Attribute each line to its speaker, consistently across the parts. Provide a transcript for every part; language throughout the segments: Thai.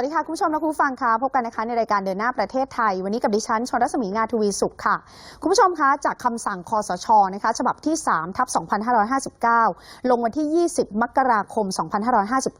Speaker 1: วัสดีค่ะ คุณผู้ชมและคุณผู้ฟังคะพบกันนะคะในรายการเดินหน้าประเทศไทย วันนี้กับดิฉันชนรัศมีงาทวีสุขค่ะ คุณผู้ชมคะจากคำสั่งคอสชนะคะฉบับที่3ทับ2559 ลงวันที่ 20 มกราคม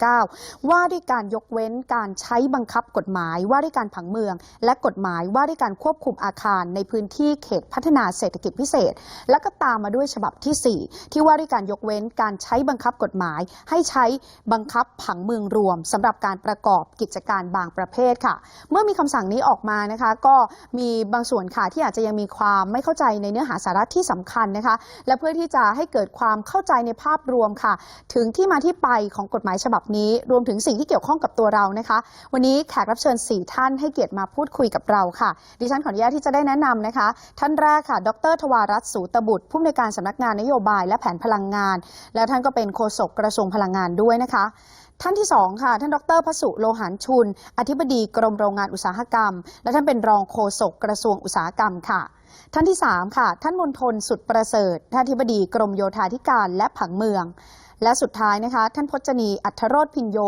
Speaker 1: 2559 ว่าด้วยการยกเว้นการใช้บังคับกฎหมาย ว่าด้วยการผังเมือง และกฎหมายว่าด้วยการควบคุมอาคารในพื้นที่เขตพัฒนาเศรษฐกิจพิเศษ และก็ตามมาด้วยฉบับที่ 4 ที่ว่าด้วยการยกเว้นการใช้บังคับกฎหมาย ให้ใช้บังคับผังเมืองรวมสำหรับการประกอบกิจการบางประเภทค่ะ เมื่อมีคำสั่งนี้ออกมานะคะ ก็มีบางส่วนค่ะที่อาจจะยังมีความไม่เข้าใจในเนื้อหาสาระที่สำคัญนะคะ และเพื่อที่จะให้เกิดความเข้าใจในภาพรวมค่ะ ถึงที่มาที่ไปของกฎหมายฉบับนี้ รวมถึงสิ่งที่เกี่ยวข้องกับตัวเรานะคะ วันนี้แขกรับเชิญ 4 ท่านให้เกียรติมาพูดคุยกับเราค่ะ ดิฉันขออนุญาตที่จะได้แนะนำนะคะ ท่านแรกค่ะ ดรทวารัตน์สูตบุตร ผู้อำนวยการสำนักงานนโยบายและแผนพลังงาน และท่านก็เป็นโฆษกกระทรวงพลังงานด้วยนะคะ ท่านที่2ค่ะ ท่านดรพสุโลหานชุน อธิบดีกรมโรงงานอุตสาหกรรม และท่านเป็นรองโฆษกกระทรวงอุตสาหกรรมค่ะ ท่านที่ 3 ค่ะ ท่านมนทนสุดประเสริฐท่านอธิบดีกรมโยธาธิการและผังเมือง และสุดท้ายนะคะ ท่านพจนีอัทรโรธพินโย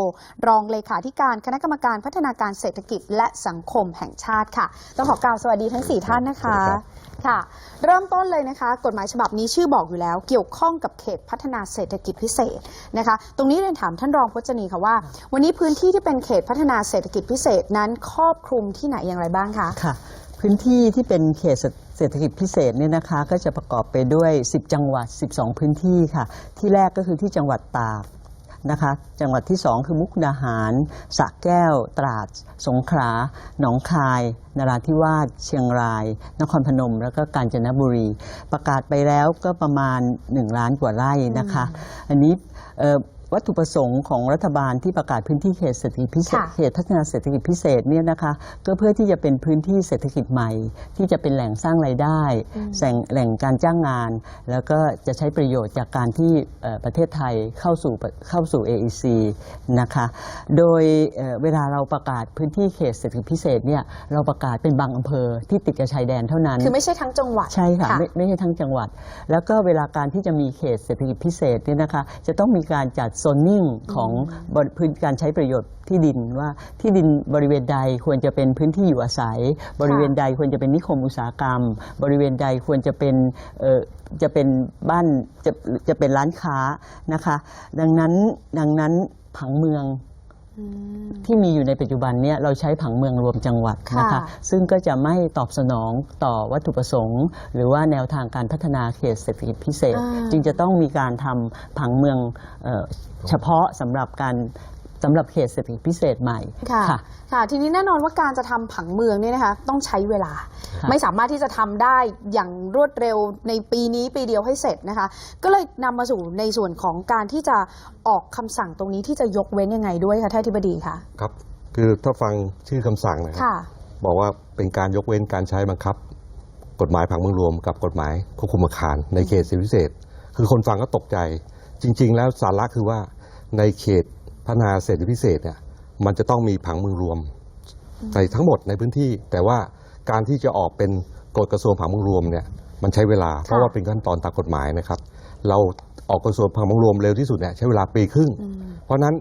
Speaker 1: รองเลขาธิการคณะกรรมการพัฒนาการเศรษฐกิจและสังคมแห่งชาติค่ะต้องขอกล่าวสวัสดีทั้ง 4 ท่านนะคะค่ะ เริ่มต้นเลยนะคะ กฎหมายฉบับนี้ชื่อบอกอยู่แล้ว เกี่ยวข้องกับเขตพัฒนาเศรษฐกิจพิเศษนะคะ ตรงนี้เรียนถามท่านรองพจนีค่ะว่า วันนี้พื้นที่ที่เป็นเขตพัฒนาเศรษฐกิจพิเศษนั้นครอบคลุมที่ไหนอย่างไรบ้างคะ
Speaker 2: ค่ะ พื้นที่ที่เป็นเขต เศรษฐกิจพิเศษเนี่ยนะคะก็จะประกอบไปด้วย 10 จังหวัด 12 พื้นที่ค่ะ ที่แรกก็คือที่จังหวัดตากนะคะจังหวัดที่ 2 คือมุกดาหารสระแก้ว ตราด สงขลาหนองคาย นราธิวาสเชียงราย นครพนม แล้วก็กาญจนบุรี ประกาศไปแล้วก็ประมาณ 1 ล้านกว่าไร่นะคะ อันนี้เอ่อ วัตถุประสงค์ของรัฐบาลที่ประกาศพื้นที่เขตเศรษฐกิจพิเศษ
Speaker 1: ค่ะ
Speaker 2: เขตพัฒนาเศรษฐกิจพิเศษเนี่ยนะคะก็เพื่อที่จะเป็นพื้นที่เศรษฐกิจใหม่ ที่จะเป็นแหล่งสร้างรายได้แหล่งแหล่งการจ้างงาน แล้วก็จะใช้ประโยชน์จากการที่เอ่อประเทศไทยเข้าสู่เข้าสู่ AEC นะคะโดยเอ่อเวลาเราประกาศพื้นที่เขตเศรษฐกิจพิเศษเนี่ยเราประกาศเป็นบางอำเภอที่ติดกับชายแดนเท่านั้น
Speaker 1: คือไม่ใช่ทั้งจังหวัด
Speaker 2: ใช่ค่ะไม่ไม่ใช่ทั้งจังหวัด แล้วก็เวลาการที่จะมีเขตเศรษฐกิจพิเศษเนี่ยนะคะจะต้องมีการจัดโซนนิ่งของพื้นการใช้ประโยชน์ที่ดินว่าที่ดินบริเวณใดควรจะเป็นพื้นที่อยู่อาศัย บริเวณใดควรจะเป็นนิคมอุตสาหกรรม บริเวณใดควรจะเป็นจะเป็นบ้านจะจะเป็นร้านค้านะคะ ดังนั้นดังนั้นผังเมือง ที่มีอยู่ในปัจจุบันเนี่ยเราใช้ผังเมืองรวมจังหวัดนะคะ
Speaker 1: ค่ะ
Speaker 2: ซึ่งก็จะไม่ตอบสนองต่อวัตถุประสงค์ หรือว่าแนวทางการพัฒนาเขตเศรษฐกิจพิเศษ
Speaker 1: อ่า
Speaker 2: จึงจะต้องมีการทำผังเมืองเอ่อเฉพาะสำหรับการ สำหรับเขตเศรษฐกิจพิเศษใหม่
Speaker 1: ค่ะ
Speaker 2: ค่ะ
Speaker 1: ค่ะทีนี้แน่นอนว่าการจะทำผังเมืองเนี่ยนะคะต้องใช้เวลา
Speaker 2: ค่ะ
Speaker 1: ไม่สามารถที่จะทำได้อย่างรวดเร็วในปีนี้ปีเดียวให้เสร็จนะคะ ก็เลยนำมาสู่ในส่วนของการที่จะออกคำสั่งตรงนี้ที่จะยกเว้นยังไงด้วยคะท่านอธิบดีคะ
Speaker 3: ครับ คือถ้าฟังชื่อคำสั่งนะครับ
Speaker 1: ค่ะ
Speaker 3: บอกว่าเป็นการยกเว้นการใช้บังคับ กฎหมายผังเมืองรวม กับกฎหมายควบคุมอาคาร ในเขตเศรษฐกิจพิเศษ คือคนฟังก็ตกใจ จริง ๆ แล้วสาระคือว่าในเขตพั ฒนาเศรษฐกิจพิเศษเนี่ยมันจะต้องมีผังเมืองรวมในทั้งหมดในพื้นที่ แต่ว่าการที่จะออกเป็นกฎกระทรวงผังเมืองรวมเนี่ยมันใช้เวลาเพราะว่าเป็นขั้นตอนตามกฎหมายนะครับ เราออกกระทรวงผังเมืองรวมเร็วที่สุดเนี่ยใช้เวลาปีครึ่ง เพราะฉะนั้น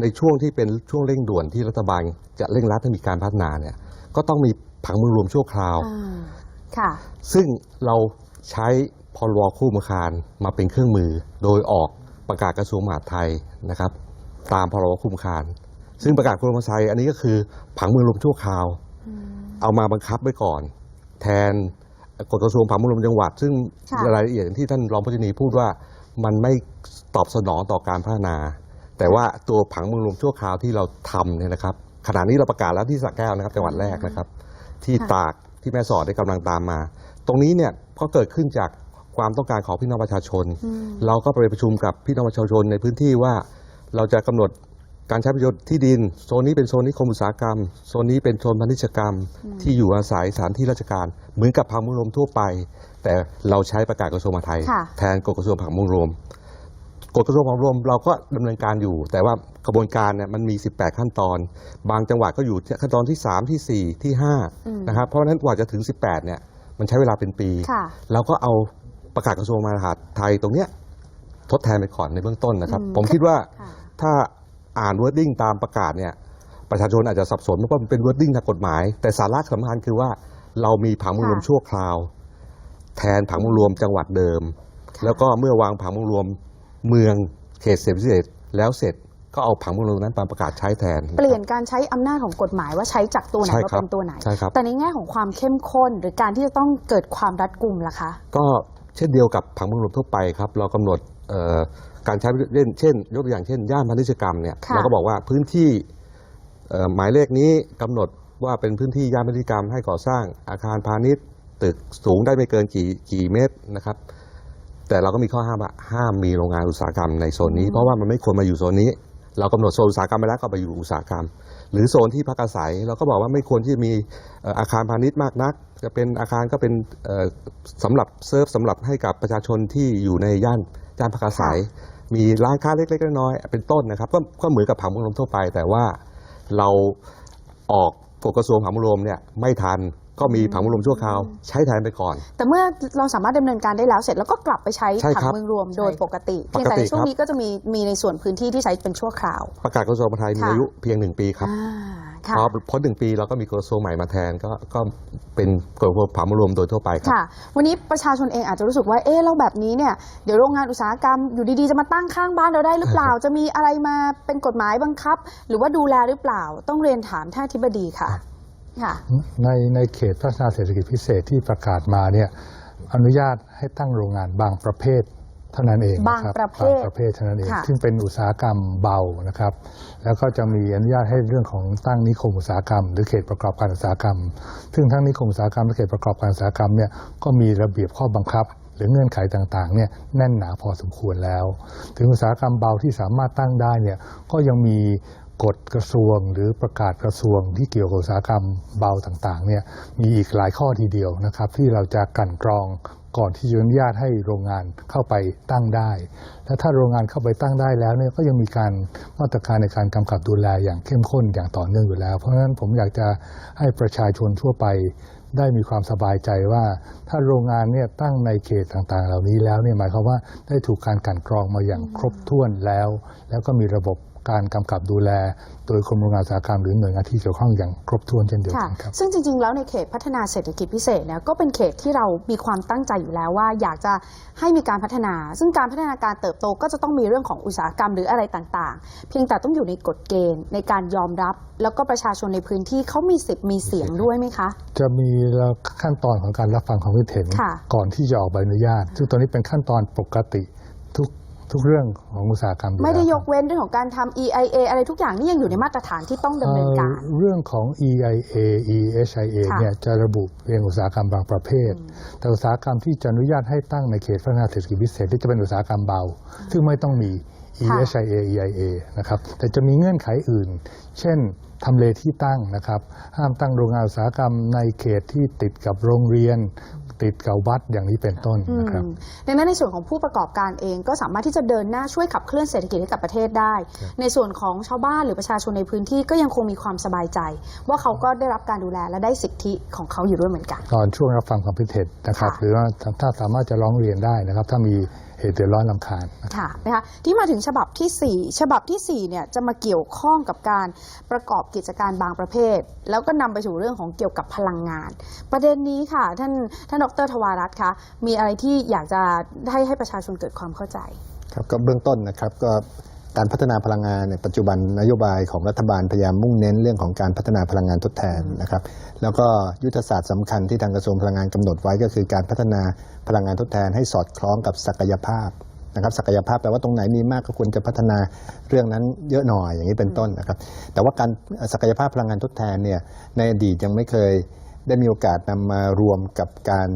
Speaker 3: ในช่วงที่เป็นช่วงเร่งด่วนที่รัฐบาลจะเร่งรัดให้มีการพัฒนาเนี่ยก็ต้องมีผังเมืองรวมชั่วคราว
Speaker 1: อ่าค่ะ
Speaker 3: ซึ่งเราใช้พรบคู่มอาคารมาเป็นเครื่องมือ โดยออกประกาศกระทรวงมหาดไทยนะครับ ตามพรบคู่มอาคารซึ่งประกาศกระทรวงมหาดไทยอันนี้ก็คือผังเมืองรวมชั่วคราว เอามาบังคับไว้ก่อน แทนกฎกระทรวงผังเมืองรวมจังหวัด ซึ่ง
Speaker 1: ค่ะ
Speaker 3: รายละเอียดอย่างที่ท่านรองพจนีพูดว่ามันไม่ตอบสนองต่อการพัฒนา แต่ว่าตัวผังเมืองรวมชั่วคราวที่เราทำเนี่ยนะครับขณะนี้เราประกาศแล้วที่สระแก้วนะครับจังหวัดแรกนะครับ ที่
Speaker 1: ค่ะ
Speaker 3: ตากที่แม่สอดได้กำลังตามมา ตรงนี้เนี่ยก็เกิดขึ้นจากความต้องการของพี่น้องประชาชนเราก็ไปประชุมกับพี่น้องประชาชนในพื้นที่ว่า เราจะกำหนดการใช้ประโยชน์ที่ดิน โซนนี้เป็นโซนนิคมอุตสาหกรรม โซนนี้เป็นโซนพาณิชยกรรม ที่อยู่อาศัยสถานที่ราชการ เหมือนกับผังเมืองรวมทั่วไป แต่เราใช้ประกาศกระทรวงมหาดไทย
Speaker 1: ค่ะ
Speaker 3: แทนกฎกระทรวงผังเมืองรวมกฎกระทรวงผังเมืองรวมเราก็ดำเนินการอยู่ แต่ว่ากระบวนการเนี่ยมันมี 18 ขั้นตอน บางจังหวัดก็อยู่ขั้นตอนที่ 3 ที่ 4 ที่
Speaker 1: อืม
Speaker 3: 5นะครับเพราะฉะนั้นกว่าจะถึง 18เนี่ยมันใช้เวลาเป็นปี
Speaker 1: ค่ะ
Speaker 3: เราก็เอาประกาศกระทรวงมหาดไทยตรงเนี้ย ทดแทนไปก่อนในเบื้องต้นนะครับ
Speaker 1: อืม
Speaker 3: ผมคิดว่า
Speaker 1: ค่ะ
Speaker 3: ถ้าอ่านวอร์ดดิ้งตามประกาศเนี่ยประชาชนอาจจะสับสนเพราะว่ามันเป็น wording ทางกฎหมาย แต่สาระสำคัญคือว่าเรามีผังเมืองรวม
Speaker 1: ค่ะ
Speaker 3: ชั่วคราว แทนผังเมืองรวมจังหวัดเดิม แล้วก็เมื่อวางผังเมืองรวมเมืองเขตเศรษฐกิจพิเศษแล้วเสร็จก็เอาผังเมืองรวมนั้นมาประกาศใช้แทน
Speaker 1: เปลี่ยนการใช้อำนาจของกฎหมายว่าใช้จากตัวไหน
Speaker 3: ใช่
Speaker 1: มา
Speaker 3: ครับ
Speaker 1: เป็นตัวไหน
Speaker 3: ใช่ครับ
Speaker 1: แต่ในแง่ของความเข้มข้นหรือการที่จะต้องเกิดความรัดกุมล่ะคะ
Speaker 3: ก็เช่นเดียวกับผังเมืองรวมทั่วไปครับ เรากำหนดเอ่อ การใช้เล่นเช่น ยกตัวอย่างเช่น ย่านพาณิชยกรรมเนี่ย
Speaker 1: ค่ะ
Speaker 3: เราก็บอกว่าพื้นที่เอ่อหมายเลขนี้กำหนดว่าเป็นพื้นที่ย่านพาณิชยกรรมให้ก่อสร้างอาคารพาณิชย์ตึกสูงได้ไม่เกินกี่กี่เมตรนะครับ แต่เราก็มีข้อห้ามว่าห้ามมีโรงงานอุตสาหกรรมในโซนนี้เพราะว่ามันไม่ควรมาอยู่โซนนี้ เรากำหนดโซนอุตสาหกรรมไปแล้วก็ไปอยู่อุตสาหกรรม หรือโซนที่พักอาศัย เราก็บอกว่าไม่ควรที่จะมีเอ่ออาคารพาณิชย์มากนัก จะเป็นอาคารก็เป็นเอ่อสำหรับเซิร์ฟสำหรับให้กับประชาชนที่อยู่ในย่าน ย่านพักอาศัยมีร้านค้าเล็กๆน้อยๆเป็นต้นนะครับก็ก็เหมือนกับผังเมืองรวมทั่วไป แต่ว่าเราออกกฎกระทรวงผังเมืองรวมเนี่ยไม่ทันก็มีผังเมืองรวมชั่วคราวใช้แทนไปก่อน
Speaker 1: แต่เมื่อเราสามารถดำเนินการได้แล้วเสร็จแล้วก็กลับไปใช้
Speaker 3: ใช่
Speaker 1: ผั
Speaker 3: ครับ
Speaker 1: เมืองรวมโดยปกติเพียง
Speaker 3: ปก
Speaker 1: แต่
Speaker 3: ติ
Speaker 1: ในช่วง
Speaker 3: ครับ
Speaker 1: นี้ก็จะมีมีในส่วนพื้นที่ที่ใช้เป็นชั่วคราว
Speaker 3: ประกาศกระทรวงมหาดไทยมี
Speaker 1: ค่ะ
Speaker 3: อายุเพียงหนึ่งปีครับ
Speaker 1: อ่าค่ะ
Speaker 3: พอพ้นหนึ่งปีเราก็มีกระทรวงใหม่มาแทนก็ก็เป็นกฎผังเมืองรวมโดยทั่วไปครับ
Speaker 1: ค่ะ วันนี้ประชาชนเองอาจจะรู้สึกว่าเอ๊ะแล้วแบบนี้เนี่ยเดี๋ยวโรงงานอุตสาหกรรมอยู่ดีๆ จะมาตั้งข้างบ้านเราได้หรือเปล่า จะมีอะไรมาเป็นกฎหมายบังคับ หรือว่าดูแลหรือเปล่า ต้องเรียนถามท่านอธิบดีค่ะค่ะ
Speaker 4: ในในเขตพัฒนาเศรษฐกิจพิเศษที่ประกาศมาเนี่ยอนุญาตให้ตั้งโรงงานบางประเภทเท่านั้นเองนค
Speaker 1: บางประเภท
Speaker 4: บางประเภทเท่านั้นเอง
Speaker 1: ค่ะ
Speaker 4: ซึ่งเป็นอุตสาหกรรมเบานะครับ แล้วก็จะมีอนุญาตให้เรื่องของตั้งนิคมอุตสาหกรรม หรือเขตประกอบการอุตสาหกรรม ซึ่งทั้งนิคมอุตสาหกรรมและเขตประกอบการอุตสาหกรรมเนี่ยก็มีระเบียบข้อบังคับ หรือเงื่อนไขต่างๆเนี่ยแน่นหนาพอสมควรแล้ว ถึงอุตสาหกรรมเบาที่สามารถตั้งได้เนี่ยก็ยังมีกฎกระทรวงหรือประกาศกระทรวงที่เกี่ยวกับอุตสาหกรรมเบาต่างๆเนี่ยมีอีกหลายข้อทีเดียวนะครับ ที่เราจะกลั่นกรอง ก่อนที่จะอนุญาตให้โรงงานเข้าไปตั้งได้ และถ้าโรงงานเข้าไปตั้งได้แล้วเนี่ยก็ยังมีการมาตรการในการกำกับดูแลอย่างเข้มข้นอย่างต่อเนื่องอยู่แล้ว เพราะฉะนั้นผมอยากจะให้ประชาชนทั่วไปได้มีความสบายใจว่า ถ้าโรงงานเนี่ยตั้งในเขตต่างๆ เหล่านี้แล้วเนี่ยหมายความว่าได้ถูกการกันกรองมาอย่างครบถ้วนแล้ว แล้วก็มีระบบ การกำกับดูแล โดยกรมโรงงานอุตสาหกรรมหรือหน่วยงานที่เกี่ยวข้องอย่างครบถ้วนเช่นเดียว
Speaker 1: ค่ะ
Speaker 4: กันครับ
Speaker 1: ซึ่งจริง ๆ แล้วในเขตพัฒนาเศรษฐกิจพิเศษเนี่ยก็เป็นเขตที่เรามีความตั้งใจอยู่แล้วว่าอยากจะให้มีการพัฒนา ซึ่งการพัฒนาการเติบโตก็จะต้องมีเรื่องของอุตสาหกรรมหรืออะไรต่างๆ เพียงแต่ต้องอยู่ในกฎเกณฑ์ในการยอมรับ แล้วก็ประชาชนในพื้นที่เขามีสิทธิ์มีเสียงด้วยไหมคะ
Speaker 4: จะมีขั้นตอนของการรับฟังความคิดเห็น
Speaker 1: ค่ะ
Speaker 4: ก่อนที่จะออกใบอนุญาต ซึ่งตอนนี้เป็นขั้นตอนปกติทุก ทุกเรื่องของอุตสาหกรรมอ
Speaker 1: ไม่ได้
Speaker 4: แล้ว
Speaker 1: ยกเว้นเรื่องของการทำ EIA อะไรทุกอย่างนี่ยังอยู่ในมาตรฐานที่ต้องดำเนินการ
Speaker 4: เอ่อเรื่องของ EIA EHIA
Speaker 1: ค่ะ
Speaker 4: เนี่ยจะระบุเพียงอุตสาหกรรมบางประเภท แต่อุตสาหกรรมที่จะอนุญาตให้ตั้งในเขตพัฒนาเศรษฐกิจพิเศษที่จะเป็นอุตสาหกรรมเบา ซึ่งไม่ต้องมี EHIA EIA นะครับแต่จะมีเงื่อนไขอื่น เช่นทำเลที่ตั้งนะครับ ห้ามตั้งโรงงานอุตสาหกรรมในเขตที่ติดกับโรงเรียน ติดกับวัดอย่างนี้เป็นต้นนะครับ
Speaker 1: อืมดังนั้นในส่วนของผู้ประกอบการเองก็สามารถที่จะเดินหน้าช่วยขับเคลื่อนเศรษฐกิจให้กับประเทศได้ ในส่วนของชาวบ้านหรือประชาชนในพื้นที่ก็ยังคงมีความสบายใจ ว่าเขาก็ได้รับการดูแลและได้สิทธิของเขาอยู่ด้วยเหมือนกัน
Speaker 4: ตอนช่วงรับฟังความคิดเห็นนะครับ
Speaker 1: ค่ะ
Speaker 4: หรือว่าถ้าสามารถจะร้องเรียนได้นะครับ ถ้ามีเห ตุเดือดร้อนลำคาญ
Speaker 1: ค่ะนะคะที่มาถึงฉบับทีสี่4 ฉบับทีสี่4เนี่ยจะมาเกี่ยวข้องกับการประกอบกิจการบางประเภท แล้วก็นำไปสู่เรื่องของเกี่ยวกับพลังงาน ประเด็นนี้ค่ะ ท่านท่านดรทวารัตน์คะมีอะไรที่อยากจะให้ให้ประชาชนเกิดความเข้าใจ
Speaker 5: ครับก็เบื้องต้นนะครับก็ การพัฒนาพลังงานในยปัจจุบันนโยบายของรัฐบาลพยายามมุ่งเน้นเรื่องของการพัฒนาพลังงานทดแทนนะครับ แล้วก็ยุทธศาสตร์สำคัญที่ทางกระทรวงพลังงานกำหนดไว้ก็คือการพัฒนาพลังงานทดแทนให้สอดคล้องกับศักยภาพนะครับศักยภาพแปลว่าตรงไหนมีมากก็ควรจะพัฒนาเรื่องนั้นเยอะหน่อยอย่างนี้เป็นต้นนะครับ แต่ว่าการศักยภาพพลังงานทดแทนเนี่ยในอดีตยังไม่เคยได้มีโอกาสนำมารวมกับการ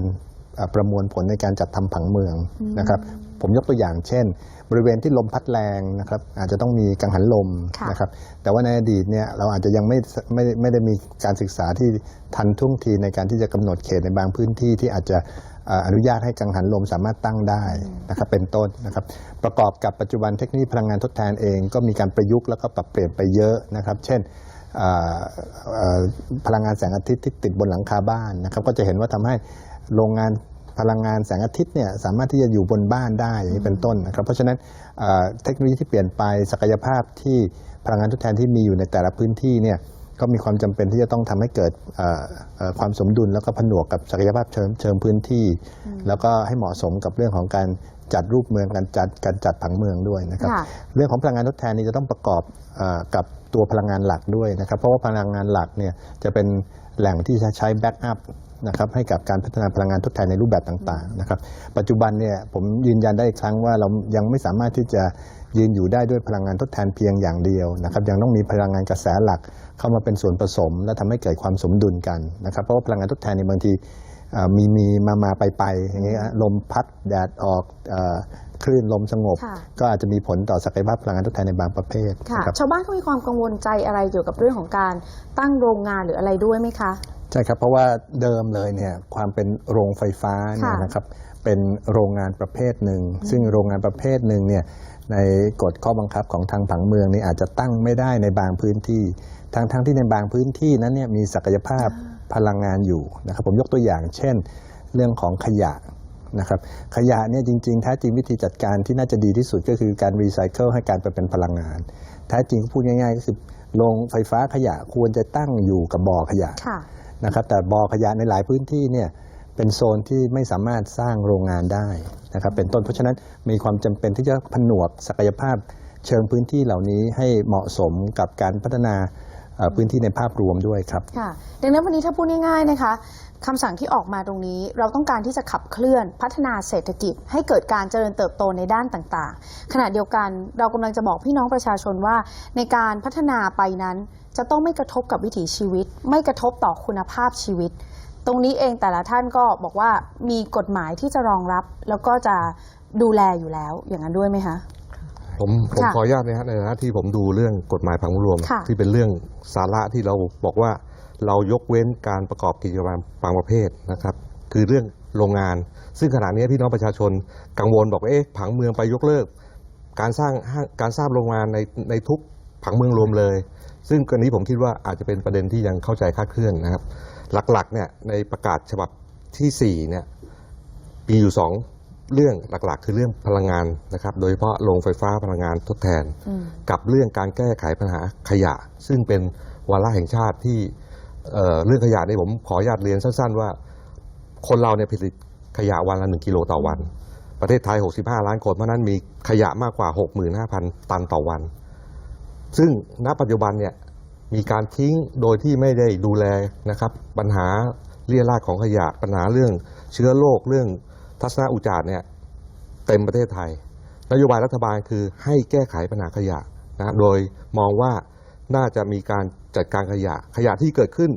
Speaker 5: ประมวลผลในการจัดทำผังเมืองนะครับ ผมยกตัวอย่างเช่น บริเวณที่ลมพัดแรงนะครับอาจจะต้องมีกังหันลม
Speaker 1: ค่ะ
Speaker 5: นะครับแต่ว่าในอดีตเนี่ยเราอาจจะยังไม่ไม่ไม่ได้มีการศึกษาที่ทันท่วงทีในการที่จะกำหนดเขตในบางพื้นที่ที่อาจจะเอ่ออนุญาตให้กังหันลมสามารถตั้งได้นะครับเป็นต้นนะครับประกอบกับปัจจุบันเทคโนโลยีพลังงานทดแทนเองก็มีการประยุกต์แล้วก็ปรับเปลี่ยนไปเยอะนะครับ เช่นเอ่อเอ่อพลังงานแสงอาทิตย์ที่ติดบนหลังคาบ้านนะครับก็จะเห็นว่าทำให้โรงงาน พลังงานแสงอาทิตย์เนี่ยสามารถที่จะอยู่บนบ้านได้อย่างนี้เป็นต้นนะครับเพราะฉะนั้นเอ่อเทคโนโลยีที่เปลี่ยนไปศักยภาพที่พลังงานทดแทนที่มีอยู่ในแต่ละพื้นที่เนี่ยก็มีความจำเป็นที่จะต้องทำให้เกิดเอ่อเอ่อความสมดุลแล้วก็ผนวกกับศักยภาพเชิงเชิงพื้นที่ แล้วก็ให้เหมาะสมกับเรื่องของการจัดรูปเมืองการจัดการจัดผังเมืองด้วยนะครับ
Speaker 1: ค่ะ
Speaker 5: เรื่องของพลังงานทดแทนนี้จะต้องประกอบเออกับตัวพลังงานหลักด้วยนะครับเพราะว่าพลังงานหลักเนี่ยจะเป็นแหล่งที่จะใช้แบ็กอัพ นะครับให้กับการพัฒนาพลังงานทดแทนในรูปแบบต่างๆนะครับปัจจุบันเนี่ยผมยืนยันได้อีกครั้งว่าเรายังไม่สามารถที่จะยืนอยู่ได้ด้วยพลังงานทดแทนเพียงอย่างเดียวนะครับยังต้องมีพลังงานกระแสหลักเข้ามาเป็นส่วนผสม และทำให้เกิดความสมดุลกันนะครับเพราะว่าพลังงานทดแทนในยบางทีเอ่อมีมีมามาไปไปอย่างเงี้ยลมพัดแดดออกเอ่อคลื่นลมสงบ
Speaker 1: ค่ะ
Speaker 5: ก็อาจจะมีผลต่อศักยภาพพลังงานทดแทนในบางประเภท
Speaker 1: ค่ะ
Speaker 5: นะครับ
Speaker 1: ชาวบ้านเขามีความกังวลใจอะไรเกี่ยวกับเรื่องของการตั้งโรงงานหรืออะไรด้วยไหมคะ
Speaker 5: ใช่ครับ เพราะว่าเดิมเลยเนี่ยความเป็นโรงไฟฟ้าเนี่ย
Speaker 1: ค่ะ
Speaker 5: นะครับเป็นโรงงานประเภทหนึ่ง ซึ่งโรงงานประเภทหนึ่งเนี่ยในกฎข้อบังคับของทางผังเมืองนี่อาจจะตั้งไม่ได้ในบางพื้นที่ทั้งทั้งที่ในบางพื้นที่นั้นเนี่ยมีศักยภาพพลังงานอยู่นะครับผมยกตัวอย่าง เช่น เรื่องของขยะนะครับขยะเนี่ยจริงๆแท้จริงวิธีจัดการที่น่าจะดีที่สุดก็คือการรีไซเคิลให้การไปเป็นพลังงานแท้จริงพูดง่ายๆก็คือโรงไฟฟ้าขยะควรจะตั้งอยู่กับบ่อขยะ
Speaker 1: ค่ะ
Speaker 5: นะครับแต่บ่อขยะในหลายพื้นที่เนี่ยเป็นโซนที่ไม่สามารถสร้างโรงงานได้นะครับเป็นต้นเพราะฉะนั้นมีความจำเป็นที่จะผนวกศักยภาพเชิงพื้นที่เหล่านี้ให้เหมาะสมกับการพัฒนาพื้นที่ในภาพรวมด้วยครับ
Speaker 1: ค่ะดังนั้นวันนี้ถ้าพูดง่ายๆนะคะคำสั่งที่ออกมาตรงนี้เราต้องการที่จะขับเคลื่อนพัฒนาเศรษฐกิจ ให้เกิดการเจริญเติบโตในด้านต่างๆ ขณะเดียวกันเรากำลังจะบอกพี่น้องประชาชนว่า ในการพัฒนาไปนั้น จะต้องไม่กระทบกับวิถีชีวิต ไม่กระทบต่อคุณภาพชีวิต ตรงนี้เองแต่ละท่านก็บอกว่ามีกฎหมายที่จะรองรับ แล้วก็จะดูแลอยู่แล้วอย่างนั้นด้วยไหมคะ
Speaker 3: ผมผม
Speaker 1: ค่ะ
Speaker 3: ขออนุญาตนะฮะในฐานะที่ผมดูเรื่องกฎหมายผังรวม
Speaker 1: ค่ะ
Speaker 3: ที่เป็นเรื่องสาระที่เราบอกว่าเรายกเว้นการประกอบกิจกรรมบางประเภทนะครับ คือเรื่องโรงงาน ซึ่งขณะนี้พี่น้องประชาชนกังวลบอกว่าเอ๊ะผังเมืองไปยกเลิก การสร้างห้างการสร้างโรงงานในในทุกผังเมืองรวมเลย ซึ่งกรณีผมคิดว่าอาจจะเป็นประเด็นที่ยังเข้าใจคลาดเคลื่อนนะครับ หลักๆเนี่ยในประกาศฉบับที่สี่เนี่ยมีอยู่สองเรื่องหลักๆ คือเรื่องพลังงานนะครับ โดยเฉพาะโรงไฟฟ้าพลังงานทดแทน
Speaker 1: อืม
Speaker 3: กับเรื่องการแก้ไขปัญหาขยะ ซึ่งเป็นวาระแห่งชาติที่เอ่อเรื่องขยะนี่ผมขออนุญาตเรียนสั้น ๆ ว่า คนเราเนี่ยผลิตขยะวันละหนึ่งกิโลต่อวัน ประเทศไทย 65 ล้านคนเพราะฉะนั้นมีขยะมากกว่า 65,000 ตันต่อวัน ซึ่งณปัจจุบันเนี่ยมีการทิ้งโดยที่ไม่ได้ดูแลนะครับปัญหาเรี่ยราดของขยะปัญหาเรื่องเชื้อโรคเรื่องทัศนอุจจาระเนี่ยเต็มประเทศไทย นโยบายรัฐบาลคือให้แก้ไขปัญหาขยะนะโดยมองว่าน่าจะมีการจัดการขยะขยะที่เกิดขึ้น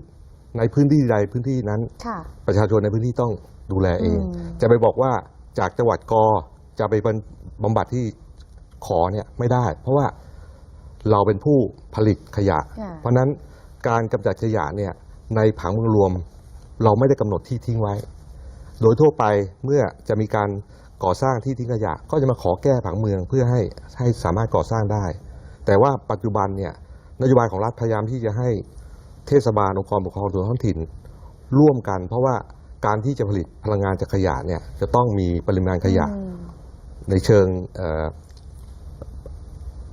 Speaker 3: ในพื้นที่ใดพื้นที่นั้น
Speaker 1: ค่ะ
Speaker 3: ประชาชนในพื้นที่ต้องดูแลเอง
Speaker 1: อืม
Speaker 3: จะไปบอกว่าจากจังหวัดกอจะไปบำบัดที่ขอเนี่ยไม่ได้ เพราะว่า เราเป็นผู้ผลิตขยะ
Speaker 1: ค่ะ
Speaker 3: เพราะฉะนั้นการกำจัดขยะเนี่ยในผังเมืองรวม เราไม่ได้กำหนดที่ทิ้งไว้ โดยทั่วไปเมื่อจะมีการก่อสร้างที่ทิ้งขยะ ก็จะมาขอแก้ผังเมืองเพื่อให้ให้สามารถก่อสร้างได้ แต่ว่าปัจจุบันเนี่ยนโยบายของรัฐพยายามที่จะให้เทศบาลองค์กรปกครองส่วนท้องถิ่น ร่วมกัน เพราะว่าการที่จะผลิตพลังงานจากขยะเนี่ยจะต้องมีปริมาณขยะ
Speaker 1: อืม
Speaker 3: ในเชิงเอ่อ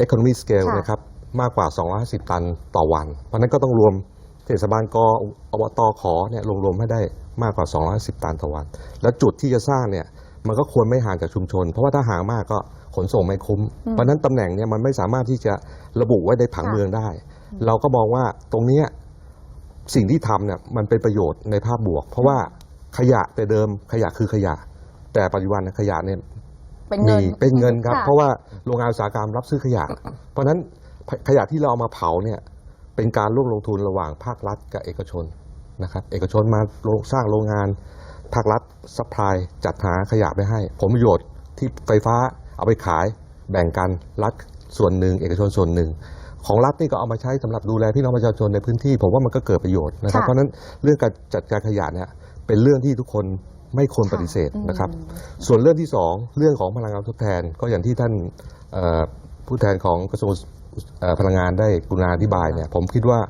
Speaker 3: economy scale
Speaker 1: ค่ะ
Speaker 3: นะครับมากกว่า 250 ตันต่อวัน เพราะฉะนั้นก็ต้องรวมเทศบาลกอบตขอเนี่ยรวมๆให้ได้มากกว่า 250 ตันต่อวัน แล้วจุดที่จะสร้างเนี่ยมันก็ควรไม่ห่างจากชุมชน เพราะว่าถ้าห่างมากก็ขนส่งไม่คุ้ม เพราะฉะนั้นตำแหน่งเนี่ยมันไม่สามารถที่จะระบุไว้ในผัง
Speaker 1: ค่ะ
Speaker 3: เมืองได้ เราก็มองว่าตรงเนี้ยสิ่งที่ทำเนี่ยมันเป็นประโยชน์ในภาพบวก เพราะว่าขยะแต่เดิมขยะคือขยะ แต่ปัจจุบันขยะเนี่ย
Speaker 1: เป็นเงิน
Speaker 3: มีเป็นเงินครับ
Speaker 1: ค่ะ
Speaker 3: เพราะว่าโรงงานอุตสาหกรรมรับซื้อขยะ เพราะฉะนั้นขยะที่เราเอามาเผาเนี่ยเป็นการร่วมลงทุนระหว่างภาครัฐกับเอกชนนะครับ เอกชนมาโรงสร้างโรงงาน ภาครัฐซัพพลายจัดหาขยะไปให้ ผลประโยชน์ที่ไฟฟ้าเอาไปขายแบ่งกันรัฐส่วนหนึ่ง เอกชนส่วนหนึ่ง ของรัฐนี่ก็เอามาใช้สำหรับดูแลพี่น้องประชาชนในพื้นที่ ผมว่ามันก็เกิดประโยชน์นะครับ
Speaker 1: ค่ะ
Speaker 3: เพราะฉะนั้นเรื่องการจัดการขยะเนี่ยเป็นเรื่องที่ทุกคน ไม่ควรปฏิเสธ
Speaker 1: ค่ะ
Speaker 3: นะครับ
Speaker 1: อืม
Speaker 3: ส่วนเรื่องที่สองเรื่องของพลังงานทดแทนก็อย่างที่ท่านเอ่อผู้แทนของกระทรวงเอ่อพลังงานได้กรุณาอธิบายเนี่ยผมคิดว่า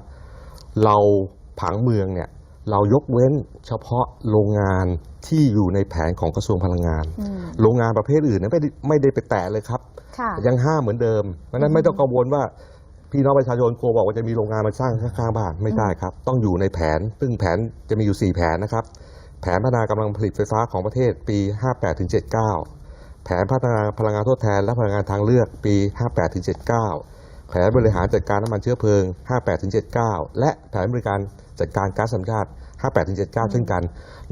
Speaker 3: เราผังเมืองเนี่ยเรายกเว้นเฉพาะโรงงานที่อยู่ในแผนของกระทรวงพลังงาน
Speaker 1: อืม
Speaker 3: โรงงานประเภทอื่นเนี่ยไม่ได้ไม่ได้ไปแตะเลยครับ
Speaker 1: ค่ะ
Speaker 3: ยังห้ามเหมือนเดิมเพราะฉะนั้นไม่ต้องกังวลว่าพี่น้องประชาชนกลัวบอกว่าจะมีโรงงานมาสร้างข้างๆบ้านไม่ได้ครับ ต้องอยู่ในแผน ซึ่งแผนจะมีอยู่ 4 แผนนะครับ แผนพัฒนากำลังผลิตไฟฟ้าของประเทศปี 58ถึง79 แผนพัฒนาพลังงานทดแทนและพลังงานทางเลือกปี 58ถึง79 แผนบริหารจัดการน้ำมันเชื้อเพลิง 58ถึง79 และแผนบริการจัดการก๊าซธรรมชาติ 58ถึง79 เช่นกัน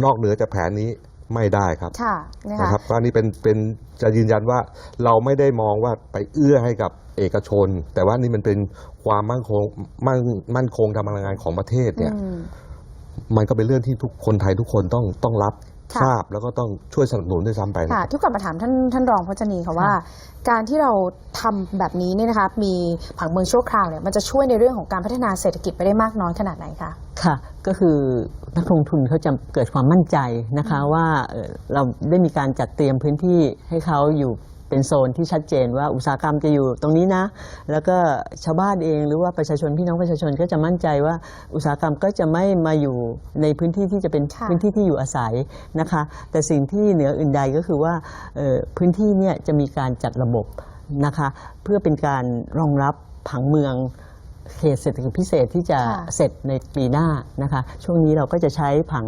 Speaker 3: นอกเหนือจากแผนนี้ไม่ได้ครับ
Speaker 1: ค่ะนะคะ
Speaker 3: นะครับก็นี่เป็นเป็นจะยืนยันว่าเราไม่ได้มองว่าไปเอื้อให้กับเอกชน แต่ว่านี่มันเป็นความมั่นคงมั่นมั่นคงทางพลังงานของประเทศเนี่ย
Speaker 1: อื ม
Speaker 3: มันก็เป็นเรื่องที่ทุกคนไทยทุกคนต้องต้องรับ
Speaker 1: ค่ะ
Speaker 3: ทราบแล้วก็ต้องช่วยสนับสนุนด้วยซ้ำไปนะ
Speaker 1: ค่ะที่กลับมาถามท่านท่านรองพจนีค่ะว่า การที่เราทำแบบนี้เนี่ยนะคะมีผังเมืองชั่วคราวเนี่ยมันจะช่วยในเรื่องของการพัฒนาเศรษฐกิจไปได้มากน้อยขนาดไหนคะ
Speaker 2: ค่ะ ก็คือนักลงทุนเขาจะเกิดความมั่นใจนะคะว่าเอ่อเราได้มีการจัดเตรียมพื้นที่ให้เขาอยู่ เป็นโซนที่ชัดเจนว่าอุตสาหกรรมจะอยู่ตรงนี้นะ แล้วก็ชาวบ้านเองหรือว่าประชาชนพี่น้องประชาชนก็จะมั่นใจว่าอุตสาหกรรมก็จะไม่มาอยู่ในพื้นที่ที่จะเป็น
Speaker 1: ค่ะ
Speaker 2: พื้นที่ที่อยู่อาศัยนะคะ แต่สิ่งที่เหนืออื่นใดก็คือว่าเอ่อพื้นที่เนี่ยจะมีการจัดระบบนะคะ เพื่อเป็นการรองรับผังเมือง เขตเศรษฐกิจพิเศษที่จะ
Speaker 1: ค่ะ
Speaker 2: เสร็จในปีหน้านะคะช่วงนี้เราก็จะใช้ผัง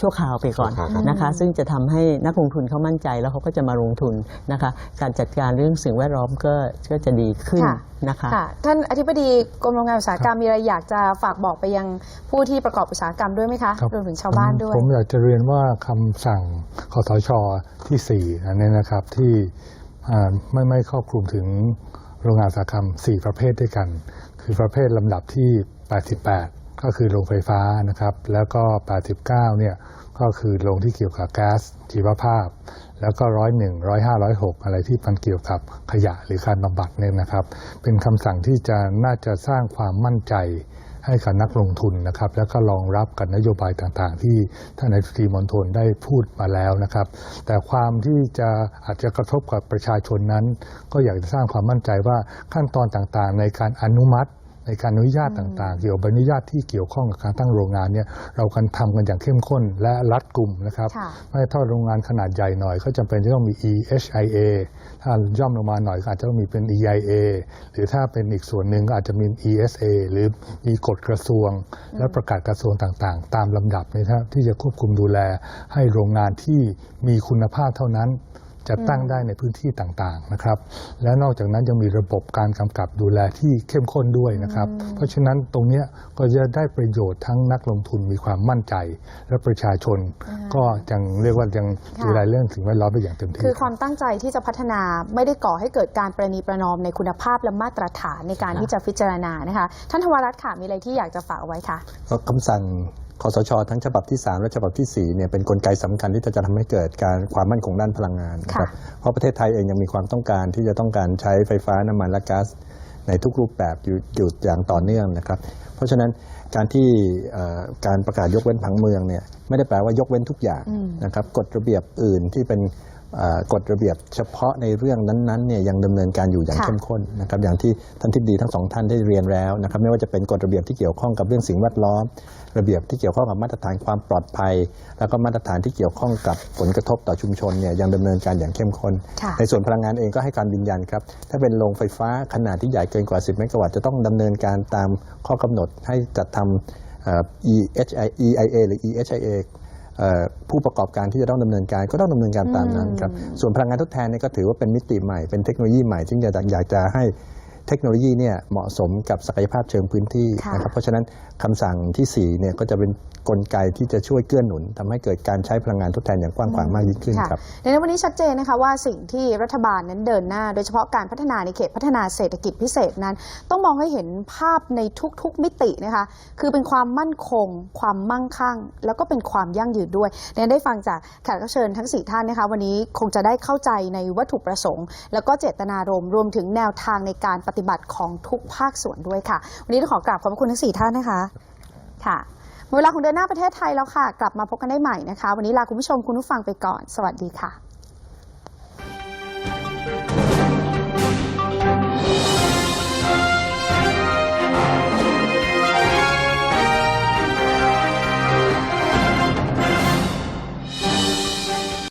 Speaker 2: ชั่วคราวไปก่อน
Speaker 3: ชั่วคราวครับ
Speaker 2: นะคะ ซึ่งจะทำให้นักลงทุนเขามั่นใจแล้วเขาก็จะมาลงทุนนะคะการจัดการเรื่องสิ่งแวดล้อมก็ก็จะดีขึ้น
Speaker 1: ค่ะ
Speaker 2: นะคะ
Speaker 1: ค่ะท่านอธิบดีกรมโรงงานอุตสาหกรรมมีอะไรอยากจะฝากบอกไปยังผู้ที่ประกอบอุตสาหกรรมด้วยไหมคะ
Speaker 4: ครับ
Speaker 1: รวมถึงชาวบ้านด้วย
Speaker 4: ผมอยากจะเรียนว่าคำสั่งคอสชที่4อันนี้นะครับที่อ่าไม่ไม่ครอบคลุมถึงโรงงานอุตสาหกรรม 4 ประเภทด้วยกัน คือประเภทลำดับที่ 88 ก็คือโรงไฟฟ้านะครับ แล้วก็ 89 เนี่ยก็คือโรงที่เกี่ยวกับแก๊สชีวภาพ แล้วก็ร้อยหนึ่งร้อยห้าร้อยหกอะไรที่มันเกี่ยวกับขยะหรือการบำบัดเนี่ยนะครับ เป็นคำสั่งที่จะน่าจะสร้างความมั่นใจ ให้กับนักลงทุนนะครับ แล้วก็รองรับกับนโยบายต่างๆ ที่ท่านนายกรีมณฑลได้พูดมาแล้วนะครับ แต่ความที่จะอาจจะกระทบกับประชาชนนั้น ก็อยากจะสร้างความมั่นใจว่าขั้นตอนต่างๆ ในการอนุมัติ ในการอนุญาตต่างๆ เกี่ยวกับใบอนุญาตที่เกี่ยวข้องกับการตั้งโรงงานเนี่ยเรากันทำกันอย่างเข้มข้นและรัดกุมนะครับ
Speaker 1: ค่ะ
Speaker 4: ไม่ถ้าโรงงานขนาดใหญ่หน่อย ก็จำเป็นจะต้องมี EHIA ถ้าย่อมลงมาหน่อยก็อาจจะต้องมีเป็น EIA หรือถ้าเป็นอีกส่วนหนึ่งก็อาจจะมี ESA หรือมีกฎกระทรวง และประกาศกระทรวงต่างๆ ตามลำดับนะครับที่จะควบคุมดูแลให้โรงงานที่มีคุณภาพเท่านั้น จะตั้งได้ในพื้นที่ต่างๆนะครับ และนอกจากนั้นยังมีระบบการกำกับดูแลที่เข้มข้นด้วยนะครับ เพราะฉะนั้นตรงเนี้ยก็จะได้ประโยชน์ทั้งนักลงทุนมีความมั่นใจ และประชาชน ก็ยังเรียกว่ายัง
Speaker 1: ค่ะ
Speaker 4: ดูแลเรื่องสิ่งแวดล้อมได้อย่างเต็มที่
Speaker 1: คือความตั้งใจที่จะพัฒนาไม่ได้ก่อให้เกิดการประนีประนอมในคุณภาพและมาตรฐานในการ
Speaker 2: ค่ะ
Speaker 1: ที่จะพิจารณานะคะท่านธวรัตน์ค่ะมีอะไรที่อยากจะฝากเอาไว้คะ
Speaker 5: ก็คำสั่ง คอสช ทั้งฉบับที่ 3 และฉบับทีสี่4เนี่ยเป็นนกลไกสำคัญที่จะทำให้เกิดการความมั่นคงด้านพลังงานนะครับ
Speaker 1: ค่ะ
Speaker 5: เพราะประเทศไทยเองยังมีความต้องการที่จะต้องการใช้ไฟฟ้าน้ำมันและก๊าซในทุกรูปแบบอยู่อยู่อย่างต่อเนื่องนะครับ เพราะฉะนั้นการที่เอ่อการประกาศยกเว้นผังเมืองเนี่ยไม่ได้แปลว่ายกเว้นทุกอย่าง
Speaker 1: อืม
Speaker 5: นะครับกฎระเบียบอื่นที่เป็นเอ่อ กฎระเบียบเฉพาะในเรื่องนั้นๆเนี่ยยังดำเนินการอยู่อย่าง
Speaker 1: ค่ะ
Speaker 5: เข้มข้นนะครับอย่างที่ท่านทิบดีทั้งสองท่านได้เรียนแล้วนะครับไม่ว่าจะเป็นกฎระเบียบที่เกี่ยวข้องกับเรื่องสิ่งแวดล้อม ระเบียบที่เกี่ยวข้องกับมาตรฐานความปลอดภัย แล้วก็มาตรฐานที่เกี่ยวข้องกับผลกระทบต่อชุมชนเนี่ยยังดำเนินการอย่างเข้มข้น
Speaker 1: ค่ะ
Speaker 5: ในส่วนพลังงานเองก็ให้การยืนยันครับถ้าเป็นโรงไฟฟ้าขนาดที่ใหญ่เกินกว่า 10 เมกะวัตต์จะต้องดำเนินการตามข้อกำหนดให้จัดทำเอ่อ EHI EIA หรือ EHIA เอ่อ ผู้ประกอบการที่จะต้องดำเนินการก็ต้องดำเนินการตามนั้นครับส่วนพลังงานทดแทนเนี่ยก็ถือว่าเป็นมิติใหม่เป็นเทคโนโลยีใหม่ที่อยากอยากจะให้เทคโนโลยีเนี่ยเหมาะสมกับศักยภาพเชิงพื้นที่
Speaker 1: ค่ะ
Speaker 5: นะครับเพราะฉะนั้นคำสั่งที่4เนี่ยก็จะเป็น กลไกที่จะช่วยเกื้อหนุนทำให้เกิดการใช้พลังงานทดแทนอย่างกว้างขวางมากยิ่งขึ้น
Speaker 1: ค่ะ
Speaker 5: ครับ
Speaker 1: ดังนั้นวันนี้ชัดเจนนะคะว่าสิ่งที่รัฐบาลนั้นเดินหน้า โดยเฉพาะการพัฒนาในเขตพัฒนาเศรษฐกิจพิเศษนั้น ต้องมองให้เห็นภาพในทุกๆมิตินะคะคือเป็นความมั่นคง ความมั่งคั่ง แล้วก็เป็นความยั่งยืนด้วยเนี่ยได้ฟังจากแขกรับเชิญทั้ง 4 ท่านนะคะวันนี้คงจะได้เข้าใจในวัตถุประสงค์ แล้วก็เจตนารมณ์รวมถึงแนวทางในการปฏิบัติของทุกภาคส่วนด้วยค่ะ วันนี้ต้องขอกราบขอบพระคุณทั้ง 4 ท่านนะคะ ค่ะหมด เวลาของเดินหน้าประเทศไทยแล้วค่ะ กลับมาพบกันได้ใหม่นะคะ วันนี้ลาคุณผู้ชมคุณผู้ฟังไปก่อน สวัสดีค่ะ